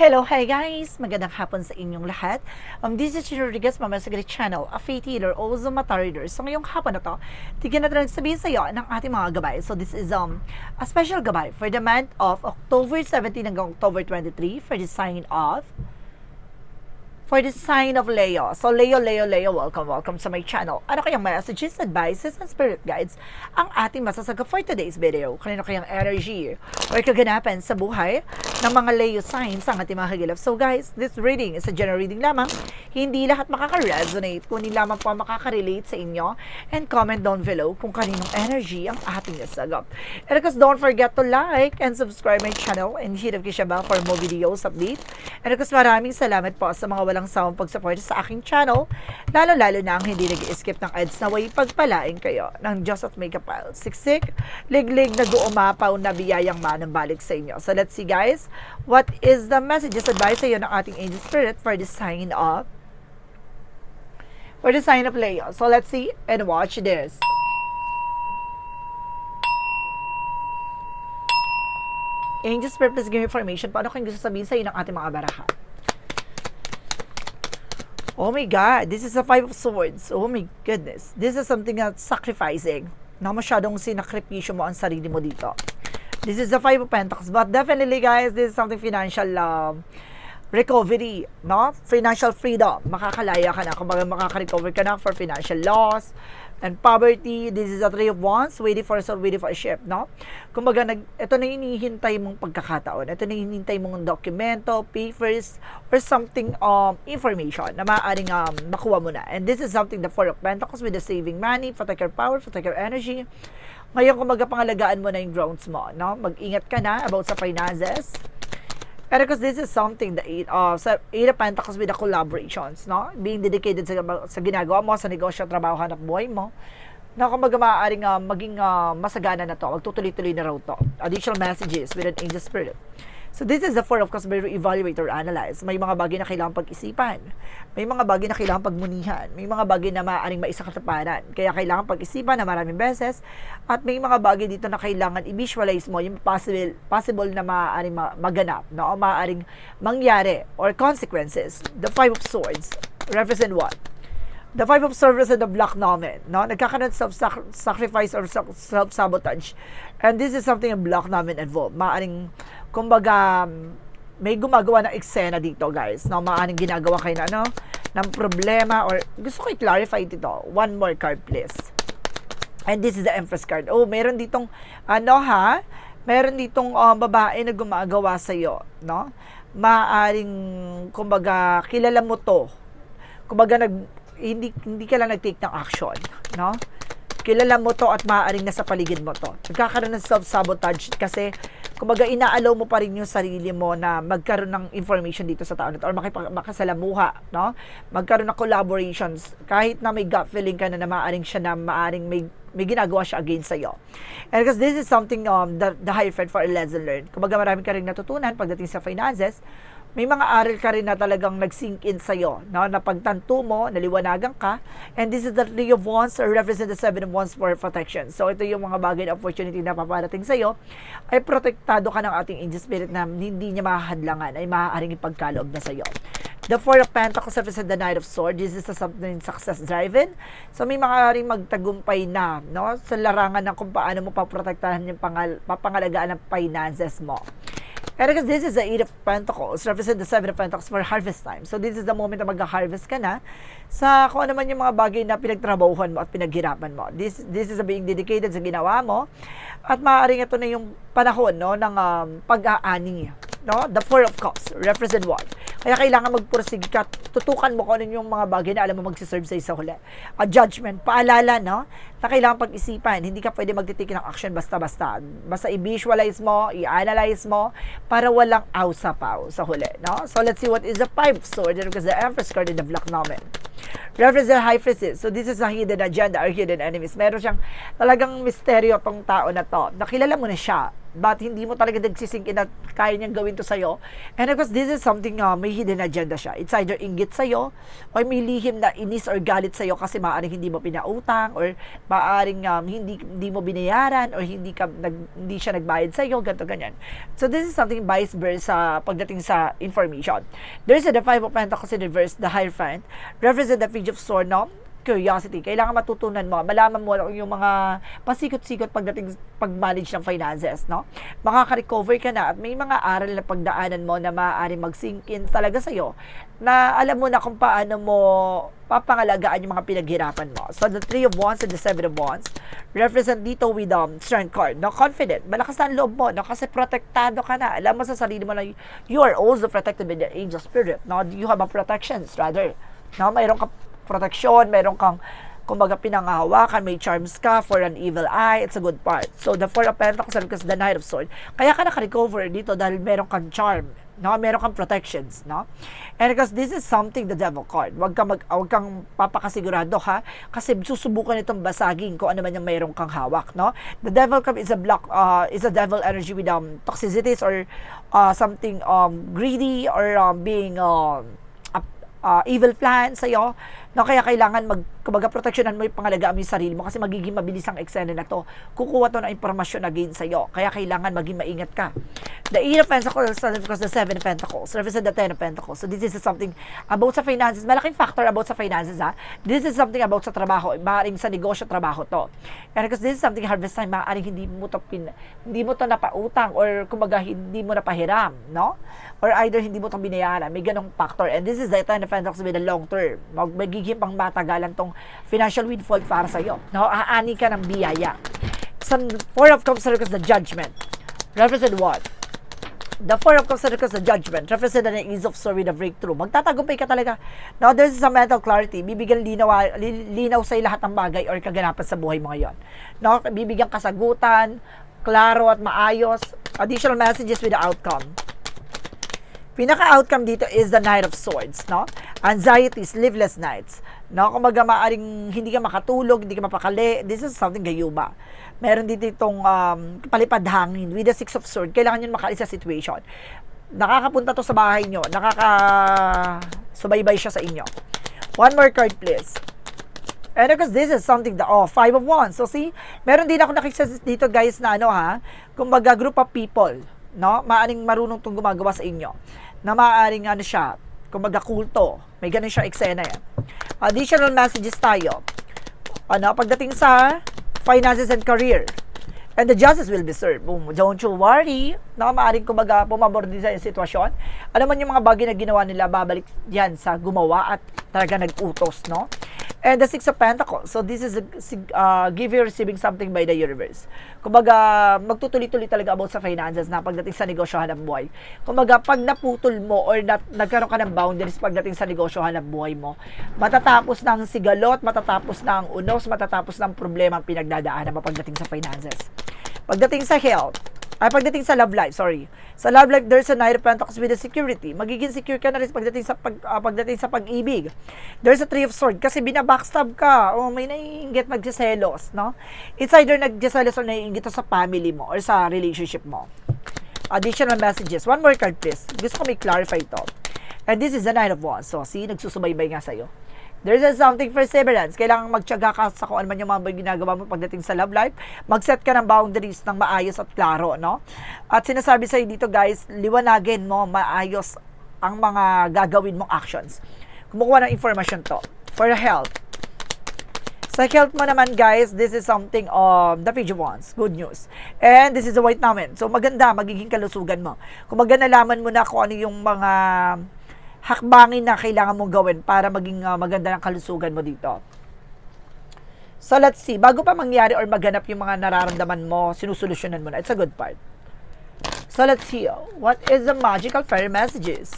Hello, hi guys! Magandang hapon sa inyong lahat. Um, this is Chino Rodriguez, Mama Sagari Channel, a faith healer, also mata reader. So ngayong hapon na to, tigyan natin sabihin sa iyo ng ating mga gabay. So this is um a special gabay for the month of October 17 hanggang October 23 for the sign of for the sign of Leo. So Leo, Leo, Leo, welcome, welcome sa my channel. Ano kayang messages, advices, and spirit guides ang ating masasaga for today's video? Kanino kayang energy or kaganapan sa buhay ng mga Leo signs ang ating mga kagilap? So guys, this reading is a general reading lamang. Hindi lahat makaka-resonate, kundi lamang po makaka-relate sa inyo. And comment down below kung kaninong energy ang ating nasagap. And of course, don't forget to like and subscribe my channel and hit up ba for more videos update. And of course, maraming salamat po sa mga walang sawang pag-support sa aking channel, lalo-lalo na ang hindi nag-skip ng ads na way pagpalain kayo ng Diyos at may kapal. Siksik, liglig na guumapaw na biyayang manambalik sa inyo. So let's see guys, what is the messages advice sa iyo ng ating angel spirit for the sign of for the sign of Leo. So let's see and watch this. Angel Spirit, please give me information. Paano kayong gusto sabihin sa iyo ng ating mga baraha? Oh my God, this is a Five of Swords. Oh my goodness. This is something that's sacrificing. Na masyadong sinakripisyo mo ang sarili mo dito. This is the Five of Pentacles. But definitely, guys, this is something financial um, recovery, no? Financial freedom. Makakalaya ka na. Kung makaka-recover ka na for financial loss and poverty. This is a Three of Wands, waiting for a soul, waiting for a ship, no? Kumbaga, nag, ito na hinihintay mong pagkakataon. Ito na hinihintay mong dokumento, papers, or something, um, information na maaaring um, makuha mo na. And this is something, the Four of Pentacles with the saving money, protect your power, protect your energy. Ngayon, kumbaga, pangalagaan mo na yung grounds mo, no? Mag-ingat ka na about sa finances. Pero because this is something that eight, uh, sa Eight of Pentacles with the collaborations, no? Being dedicated sa, sa ginagawa mo, sa negosyo, trabaho, hanap buhay mo. Na kumbaga maaaring uh, maging uh, masagana na to, magtutuloy-tuloy na raw to. Additional messages with an angel spirit. So this is the four of may evaluate or analyze. May mga bagay na kailangan pag-isipan. May mga bagay na kailangan pagmunihan. May mga bagay na maaaring maisa katapanan. Kaya kailangan pag-isipan na maraming beses. At may mga bagay dito na kailangan i-visualize mo yung possible, possible na maaaring maganap. No? O maaaring mangyari or consequences. The five of swords represent what? The five of swords and the black nomen, no? Nagkakaroon of sacrifice or self-sabotage. And this is something in black nomen involved. Maaring, kumbaga, may gumagawa ng eksena dito, guys. No? Maaring ginagawa kayo na, ano, ng problema or gusto ko i-clarify dito. One more card, please. And this is the Empress card. Oh, meron ditong, ano ha? Meron ditong um, babae na gumagawa sa'yo, no? Maaring, kumbaga, kilala mo to. Kumbaga, nag, hindi hindi ka lang nag-take ng action, no? Kilala mo to at maaaring nasa paligid mo to. Nagkakaroon ng self-sabotage kasi kumbaga inaalaw mo pa rin yung sarili mo na magkaroon ng information dito sa tao na to or makipag, makasalamuha, no? Magkaroon ng collaborations kahit na may gut feeling ka na na maaaring siya na maaaring may may ginagawa siya against sa'yo. And because this is something um, the, the high friend for a lesson learned. Kumbaga marami ka rin natutunan pagdating sa finances, may mga aral ka rin na talagang nag-sink in sa'yo, no? na pagtanto mo, naliwanagan ka, and this is the Three of Wands or represent the Seven of Wands for protection. So, ito yung mga bagay na opportunity na paparating sa'yo, ay protektado ka ng ating angel spirit na hindi niya mahadlangan, ay maaaring ipagkaloob na sa'yo. The Four of Pentacles represent the Knight of Swords. This is a something success driven. So, may mga rin magtagumpay na, no? Sa larangan ng kung paano mo paprotektahan yung pangal, papangalagaan ng finances mo. And because this is the Eight of Pentacles, represent the Seven of Pentacles for harvest time. So this is the moment na mag-harvest ka na sa kung ano man yung mga bagay na pinagtrabahuhan mo at pinaghirapan mo. This this is a being dedicated sa ginawa mo. At maaaring ito na yung panahon no, ng um, pag-aani. No? The Four of Cups, represent what? Kaya kailangan magpursige ka, tutukan mo kung ano yung mga bagay na alam mo magsiserve sa sa huli. A judgment, paalala, no? Na kailangan pag-isipan. Hindi ka pwede magtitake ng action basta-basta. Basta i-visualize mo, i-analyze mo, para walang aw sa huli, no? So let's see what is the five sword because the Empress card in the Black. Reference the High Priestess. So this is a hidden agenda or hidden enemies. Meron siyang talagang misteryo tong tao na to. Nakilala mo na siya but hindi mo talaga nagsisink in na kaya niyang gawin to sa'yo. And of course, this is something, uh, may hidden agenda siya. It's either inggit sa'yo, or may lihim na inis or galit sa'yo kasi maaaring hindi mo pinautang, or maaaring um, hindi, hindi mo binayaran, or hindi, ka, nag, hindi siya nagbayad sa'yo, ganito, ganyan. So, this is something vice versa pagdating sa information. There's a the Five of Pentacles in reverse, the Hierophant, represent the Page of Sword, no? Curiosity. Kailangan matutunan mo, malaman mo yung mga pasikot-sikot pagdating pag-manage ng finances, no? Makaka-recover ka na at may mga aral na pagdaanan mo na maaari mag-sink in talaga sa'yo na alam mo na kung paano mo papangalagaan yung mga pinaghirapan mo. So, the Three of Wands and the Seven of Wands represent dito with um, Strength card. No, confident. Malakas na ang loob mo, no? Kasi protektado ka na. Alam mo sa sarili mo na you are also protected by the angel spirit. No? You have a protections, rather. No? Mayroon ka proteksyon, meron kang kumbaga pinangahawakan, may charms ka for an evil eye, it's a good part. So, the Four of Pentacles and the Knight of Swords, kaya ka naka-recover dito dahil meron kang charm, no? Meron kang protections, no? And because this is something the devil card. Huwag kang, mag, huwag kang papakasigurado, ha? Kasi susubukan itong basagin kung ano man yung meron kang hawak, no? The devil card is a block, uh, is a devil energy with um, toxicities or uh, something um, greedy or um, being um, uh, evil plan sa'yo, no, kaya kailangan mag, kumbaga, proteksyonan mo yung pangalagaan mo yung sarili mo kasi magiging mabilis ang eksena na to. Kukuha to ng impormasyon against sa'yo. Kaya kailangan maging maingat ka. The Eight of Pentacles, because the Seven of Pentacles, represent the Ten of Pentacles. So this is something about sa finances. Malaking factor about sa finances, ha? This is something about sa trabaho. Maaaring sa negosyo, trabaho to. And because this is something harvest time, maaaring hindi mo to pin, hindi mo to napautang or kumbaga hindi mo napahiram, no? Or either hindi mo to binayaran. May ganong factor. And this is the Ten of Pentacles with the long term. Mag pang matagalan tong financial windfall para sa iyo. No, aani ka ng biyaya. Sa Four of Cups circles the judgment. Represent what? The Four of Cups circles the judgment. Represent the ease of story, the breakthrough. Magtatagumpay ka talaga. Now, there's some mental clarity. Bibigyan linaw, linaw sa lahat ng bagay or kaganapan sa buhay mo ngayon. No, bibigyan kasagutan, klaro at maayos. Additional messages with the outcome pinaka-outcome dito is the Knight of Swords, no? Anxiety, sleepless nights. No, kumaga maaring hindi ka makatulog, hindi ka mapakali. This is something gayuba. Meron dito itong um, palipad hangin with the Six of Swords. Kailangan yun makaalis sa situation. Nakakapunta to sa bahay nyo. Nakaka subaybay siya sa inyo. One more card, please. And because this is something that, oh, five of wands. So, see, meron din ako nakikita dito, guys, na ano, ha, kumbaga, group of people, no? Maaring marunong tong gumagawa sa inyo na maaaring ano siya, kumbaga kulto. May ganun siya eksena yan. Additional messages tayo. Ano, pagdating sa finances and career. And the justice will be served. Boom. Don't you worry. Na maaaring kumbaga pumabor din sa sitwasyon. Ano man yung mga bagay na ginawa nila, babalik yan sa gumawa at talaga nag-utos, no? And the Six of Pentacles. So this is a, uh, give you receiving something by the universe. Kumbaga, magtutuloy-tuloy talaga about sa finances na pagdating sa negosyo hanap buhay. Kumbaga, pag naputol mo or na, nagkaroon ka ng boundaries pagdating sa negosyo hanap buhay mo, matatapos ng sigalot, matatapos ng unos, matatapos ng problema ang pinagdadaanan mo pagdating sa finances. Pagdating sa health, ay pagdating sa love life, sorry. Sa love life, there's a Knight of Pentacles with a security. Magiging secure ka na rin pagdating sa pag, uh, pagdating sa pag-ibig. There's a Three of Swords kasi binabackstab ka o may naiingit magsiselos, no? It's either nagsiselos or naiingit sa family mo or sa relationship mo. Additional messages. One more card, please. Gusto ko may clarify ito. And this is the Nine of Wands. So, see, nagsusubaybay nga sa'yo. There's a something perseverance. Kailangan magtyaga ka sa kung ano man yung mga ginagawa mo pagdating sa love life. Mag-set ka ng boundaries ng maayos at klaro, no? At sinasabi sa'yo dito, guys, liwanagin mo maayos ang mga gagawin mong actions. Kumukuha ng information to. For health. Sa health mo naman, guys, this is something of the page of wands. Good news. And this is a white naman. So, maganda, magiging kalusugan mo. Kung maganda nalaman mo na kung ano yung mga hakbangin na kailangan mong gawin para maging uh, maganda ng kalusugan mo dito. So let's see, bago pa mangyari or maganap yung mga nararamdaman mo, sinusolusyonan mo na. It's a good part. So let's see, what is the magical fairy messages?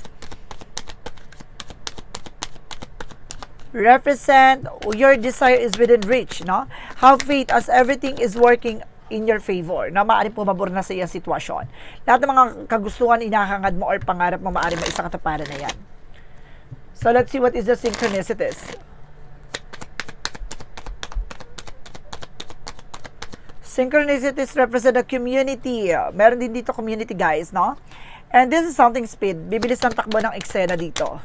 Represent your desire is within reach, no? Have faith as everything is working in your favor na maaaring pumabor na sa iyong sitwasyon. Lahat ng mga kagustuhan, inahangad mo or pangarap mo, maaaring maisa kataparan na yan. So let's see what is the synchronicities. Synchronicities represent a community. Meron din dito community, guys, no? And this is something speed. Bibilis ng takbo ng eksena dito.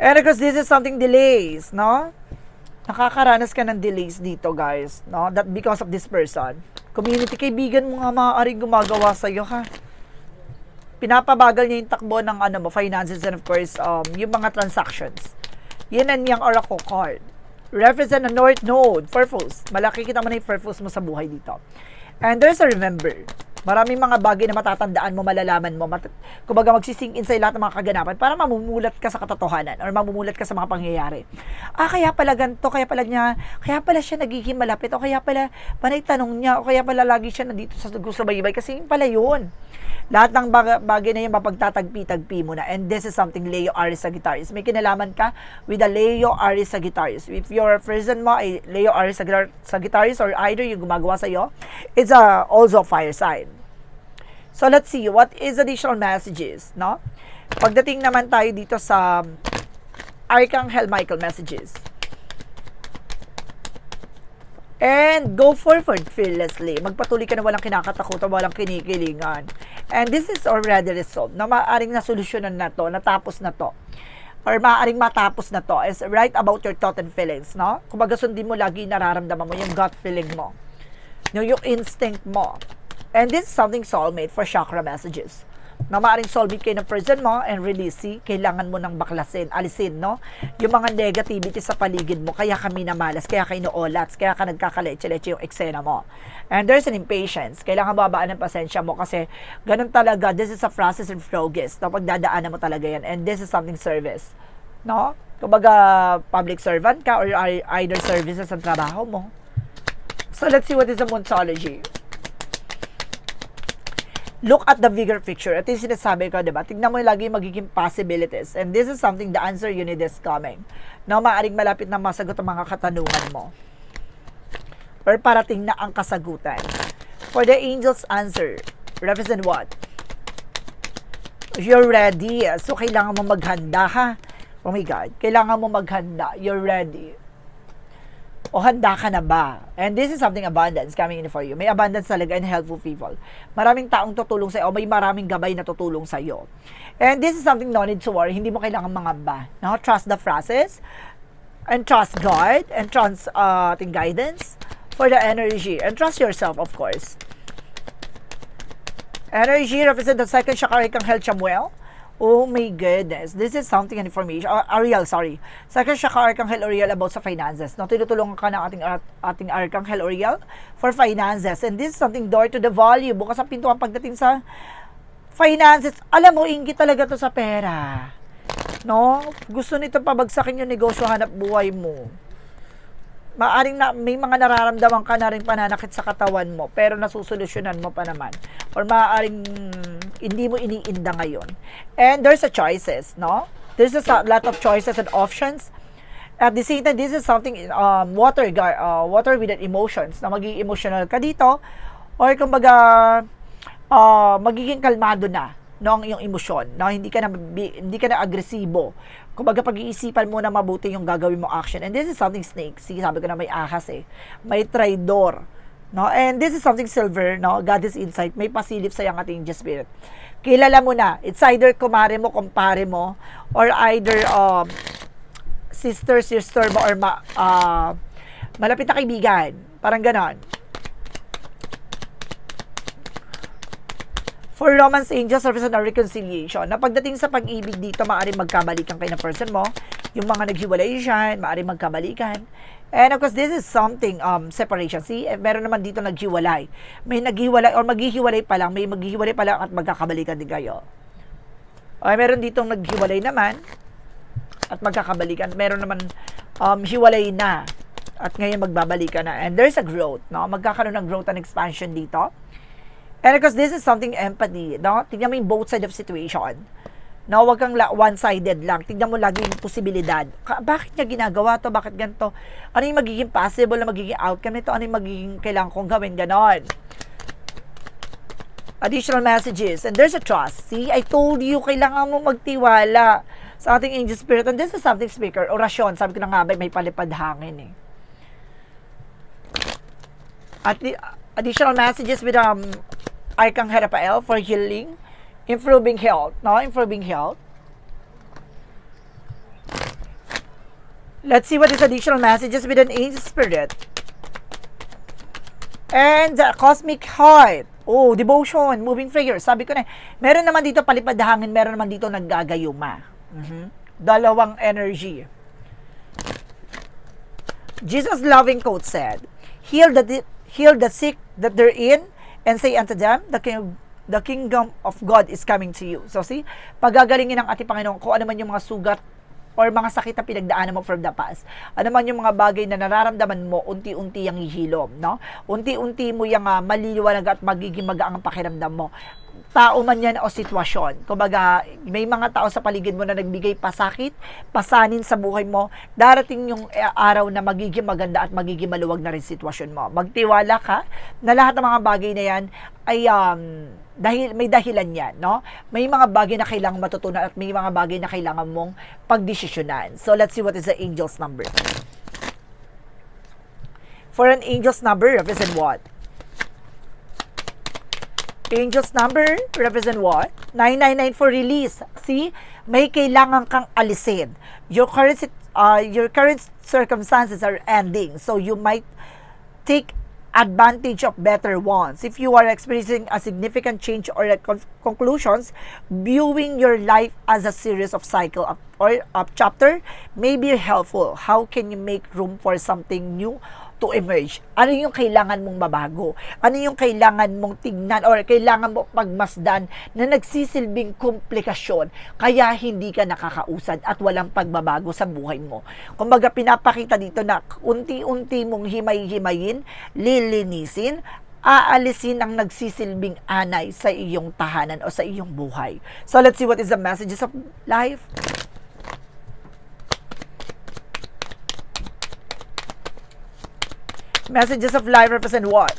And because this is something delays, no? Nakakaranas ka ng delays dito, guys, no? That because of this person. Community kaibigan mo nga maaaring gumagawa sa iyo, ha? Pinapabagal niya yung takbo ng ano mo, finances and of course, um, yung mga transactions. Yan ang yung oracle card. Represent a north node, purpose. Malaki kita mo na yung purpose mo sa buhay dito. And there's a remember. Maraming mga bagay na matatandaan mo, malalaman mo. Mat- kumbaga magsising in sa lahat ng mga kaganapan para mamumulat ka sa katotohanan or mamumulat ka sa mga pangyayari. Ah, kaya pala ganito, kaya pala niya, kaya pala siya nagiging malapit, o kaya pala, panay tanong niya, o kaya pala lagi siya nandito sa subaybay kasi yun pala yun. Lahat ng bag- bagay na yun mapagtatagpi-tagpi mo na. And this is something Leo Aries Sagittarius. May kinalaman ka with a Leo Aries Sagittarius. If your person mo ay Leo Aries Sagittar- Sagittarius or either yung gumagawa sa iyo, it's a, also fire sign. So let's see, what is additional messages, no? Pagdating naman tayo dito sa Archangel Michael messages. And go forward fearlessly. Magpatuloy ka na walang kinakatakutan, walang kinikilingan. And this is already resolved. Na maaaring nasolusyonan na to, natapos na to. Or maaaring matapos na to is right about your thought and feelings, no? Kumbaga sundin mo lagi nararamdaman mo yung gut feeling mo. Yung, yung instinct mo. And this is something soulmate for chakra messages na maaaring soulmate kayo ng person mo and release, see, kailangan mo nang baklasin, alisin, no? Yung mga negativity sa paligid mo, kaya ka minamalas, kaya ka inuolats, kaya ka nagkakaleche-leche yung eksena mo. And there's an impatience. Kailangan babaan ng pasensya mo kasi ganun talaga, this is a process and progress. No? Pagdadaanan mo talaga yan. And this is something service. No? Kumbaga, public servant ka or ei- either services ang trabaho mo. So, let's see what is the Moonology look at the bigger picture. Ito yung sinasabi ko, di ba? Tignan mo yung lagi yung magiging possibilities. And this is something, the answer you need is coming. Na maaaring malapit na masagot ang mga katanungan mo. Or parating na ang kasagutan. For the angel's answer, represent what? You're ready. So, kailangan mo maghanda, ha? Oh my God. Kailangan mo maghanda. You're ready o handa ka na ba? And this is something abundance coming in for you. May abundance talaga and helpful people. Maraming taong tutulong sa iyo, may maraming gabay na tutulong sa iyo. And this is something no need to worry. Hindi mo kailangan mangamba. No? Trust the process and trust God and trust uh, ating guidance for the energy and trust yourself of course. Energy represent the second chakra kang health Samuel. Oh my goodness. This is something and information. Uh, Ariel, sorry. Second siya ka Archangel Ariel about sa finances. No, tinutulungan ka ng ating, ating Archangel Ariel for finances. And this is something door to the value. Bukas ang pintuan pagdating sa finances. Alam mo, inggit talaga to sa pera. No? Gusto nito pabagsakin yung negosyo hanap buhay mo. Maaring na, may mga nararamdaman ka na rin pananakit sa katawan mo, pero nasusolusyonan mo pa naman. Or maaaring hindi mo iniinda ngayon. And there's a choices, no? There's a lot of choices and options. At the same time, this is something, um, water, uh, water with emotions, na magiging emotional ka dito, or kumbaga, uh, magiging kalmado na no ang iyong emosyon, no hindi ka na hindi ka na agresibo. Kumbaga pag-iisipan mo na mabuti yung gagawin mo action. And this is something snake. Sige, sabi ko na may ahas eh. May traidor. No? And this is something silver, no? God is insight. May pasilip sa yung ating spirit. Kilala mo na. It's either kumare mo, kumpare mo, or either um, sister, sister mo, or ma, uh, malapit na kaibigan. Parang ganon. For romance angels, service and reconciliation. Na pagdating sa pag-ibig dito, maaaring magkabalikan kayo ng person mo. Yung mga naghiwalay dyan, maaaring magkabalikan. And of course, this is something, um, separation. See, eh, meron naman dito naghiwalay. May naghiwalay, or maghihiwalay pa lang, may maghihiwalay pa lang at magkakabalikan din kayo. Okay, meron ditong naghiwalay naman at magkakabalikan. Meron naman um, hiwalay na at ngayon magbabalikan na. And there's a growth, no? Magkakaroon ng growth and expansion dito. And because this is something empathy, no? Tingnan mo yung both side of situation. No, wag kang one-sided lang. Tingnan mo lagi yung posibilidad. Bakit niya ginagawa to? Bakit ganito? Ano yung magiging possible na magiging outcome nito? Ano yung magiging kailangan kong gawin? Ganon. Additional messages. And there's a trust. See, I told you, kailangan mo magtiwala sa ating angel spirit. And this is something speaker. Orasyon. Sabi ko na nga ba, may palipad hangin eh. At the additional messages with um Archangel Raphael for healing, improving health, no? Improving health. Let's see what is additional messages with an angel spirit. And the cosmic heart. Oh, devotion, moving figure. Sabi ko na, meron naman dito palipad hangin, meron naman dito naggagayuma. Mhm. Dalawang energy. Jesus' loving quote said, "Heal the heal the sick that they're in, and say unto them, the the kingdom of God is coming to you." So see, pagagalingin ng ating Panginoon kung ano man yung mga sugat or mga sakit na pinagdaanan mo from the past. Ano man yung mga bagay na nararamdaman mo, unti-unti yung hihilom, no? Unti-unti mo yung uh, maliliwanag at magiging magaang ang pakiramdam mo tao man yan o sitwasyon. Kumbaga, may mga tao sa paligid mo na nagbigay pasakit, pasanin sa buhay mo, darating yung eh, araw na magiging maganda at magiging maluwag na rin sitwasyon mo. Magtiwala ka na lahat ng mga bagay na yan ay um, dahil may dahilan yan, no? May mga bagay na kailangan matutunan at may mga bagay na kailangan mong pagdesisyonan. So, let's see what is the angel's number. For an angel's number, represent what? Angel's number represent what? 999 for release. See, may kailangan kang alisin. Your current uh, your current circumstances are ending, so you might take advantage of better ones. If you are experiencing a significant change or conclusions, viewing your life as a series of cycle of, or of chapter may be helpful. How can you make room for something new to emerge? Ano yung kailangan mong mabago? Ano yung kailangan mong tignan or kailangan mo pagmasdan na nagsisilbing komplikasyon kaya hindi ka nakakausad at walang pagbabago sa buhay mo? Kumbaga pinapakita dito na unti-unti mong himay-himayin, lilinisin, aalisin ang nagsisilbing anay sa iyong tahanan o sa iyong buhay. So let's see what is the messages of life. Messages of life represent what?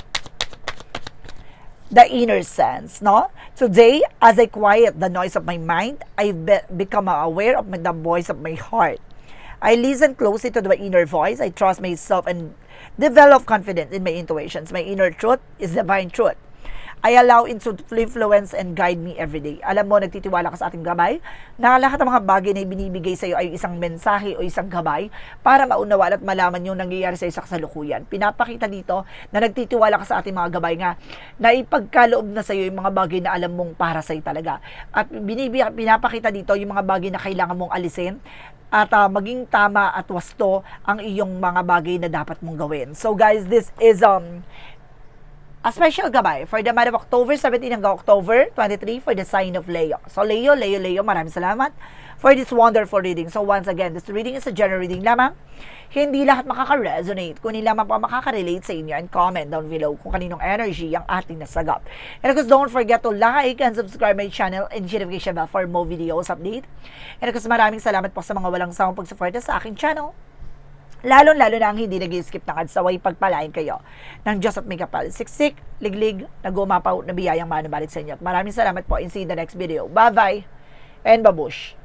The inner sense, no? Today, as I quiet the noise of my mind, I be- become aware of the voice of my heart. I listen closely to the inner voice. I trust myself and develop confidence in my intuitions. My inner truth is divine truth. I allow it to influence and guide me every day. Alam mo, nagtitiwala ka sa ating gabay na lahat ng mga bagay na ibinibigay sa iyo ay isang mensahe o isang gabay para maunawaan at malaman yung nangyayari sa iyo sa kasalukuyan. Pinapakita dito na nagtitiwala ka sa ating mga gabay nga na ipagkaloob na sa iyo yung mga bagay na alam mong para sa iyo talaga. At binibigyan, pinapakita dito yung mga bagay na kailangan mong alisin at uh, maging tama at wasto ang iyong mga bagay na dapat mong gawin. So guys, this is um a special gabay for the month of October 17 hanggang October 23 for the sign of Leo. So Leo, Leo, Leo, maraming salamat for this wonderful reading. So once again, this reading is a general reading lamang. Hindi lahat makaka-resonate, kunin lamang pa makaka-relate sa inyo and comment down below kung kaninong energy ang ating nasagap. And of course, don't forget to like and subscribe my channel and notification bell for more videos update. And of course, maraming salamat po sa mga walang sawang pagsuporta sa aking channel. Lalo-lalo na ang hindi nag-skip ng adsaway pagpalain kayo ng Diyos at may kapal. Siksik, liglig, nagumapaw na biyayang manubalik sa inyo. Maraming salamat po and see you in the next video. Bye-bye and babush!